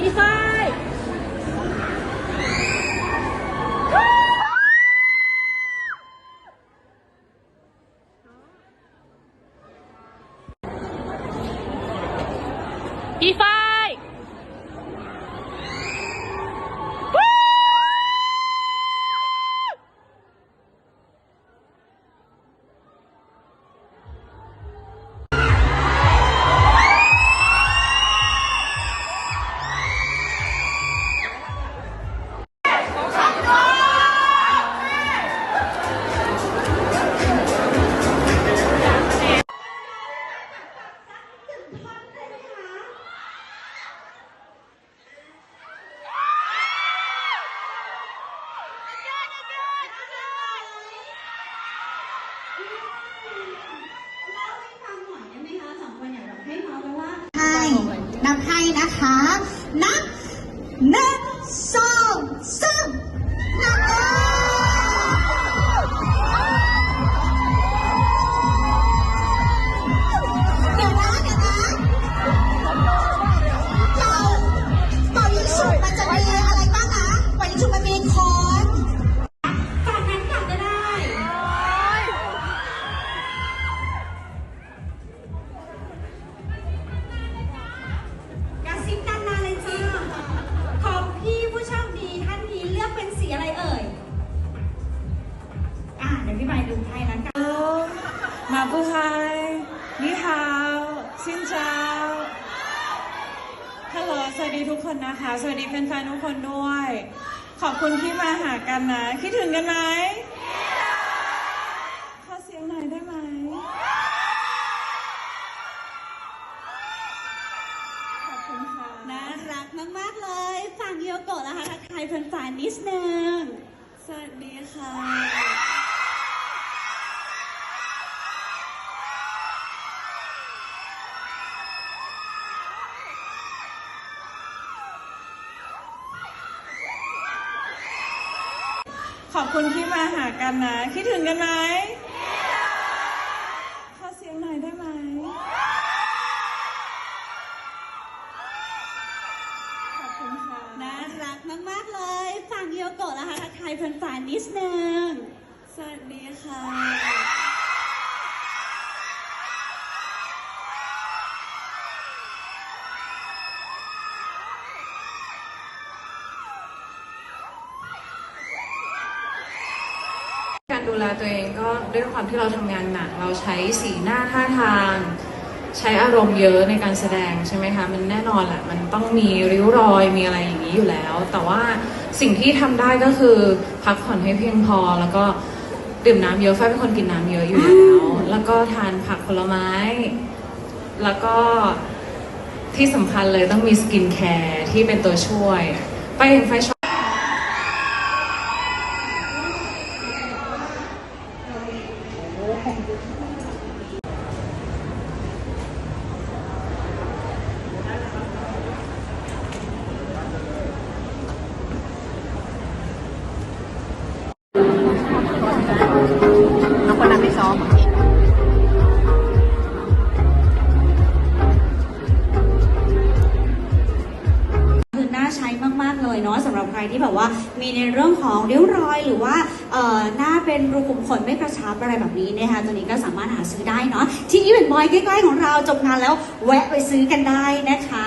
พี่ฝ้าย นะคะ นักาบูไฮนี่ฮาวชินเจ้าฮัลโหลสวัสดีทุกคนนะคะ สวัสดีแฟนๆทุกคนด้วย ขอบคุณที่มาหากันนะ คิดถึงกันไหมขอเสียงหน่อยได้ไหมขอบคุณค่ะน่ารักมากๆเลยฝั่งโยโกะนะคะทักทายแฟนๆนิดนึงสวัสดีค่ะ ขอบคุณที่มาหากันนะ คิดถึงกันไหมขอเสียงหน่อยได้ไหม ขอบคุณค่ะ น่ารักมาก ๆ เลยฝั่งโยโกะนะคะทักทายแฟนๆนิดนึง สวัสดีค่ะ การดูแลตัวเองก็ด้วยความที่เราทำงานหนัก เราใช้สีหน้าท่าทาง ใช้อารมณ์เยอะในการแสดงใช่ไหมคะ มันแน่นอนแหละ มันต้องมีริ้วรอยมีอะไรอย่างนี้อยู่แล้ว แต่ว่าสิ่งที่ทำได้ก็คือพักผ่อนให้เพียงพอ แล้วก็ดื่มน้ำเยอะฝ้ายเป็นคนกินน้ำเยอะอยู่แล้ว แล้วก็ทานผักผลไม้ แล้วก็ที่สำคัญเลยต้องมีสกินแคร์ที่เป็นตัวช่วยไปเห็นไฟชอบ すごい。 ใช้มาก ๆ เลยเนาะสำหรับใครที่แบบว่ามีในเรื่องของริ้วรอย หรือว่าเอ่อหน้าเป็นรูขุมขนไม่กระชับอะไรแบบนี้นะคะตัวนี้ก็สามารถหาซื้อได้เนาะที่อีเวนต์บอยใกล้ ๆ ของเราจบงานแล้วแวะไปซื้อกันได้นะคะ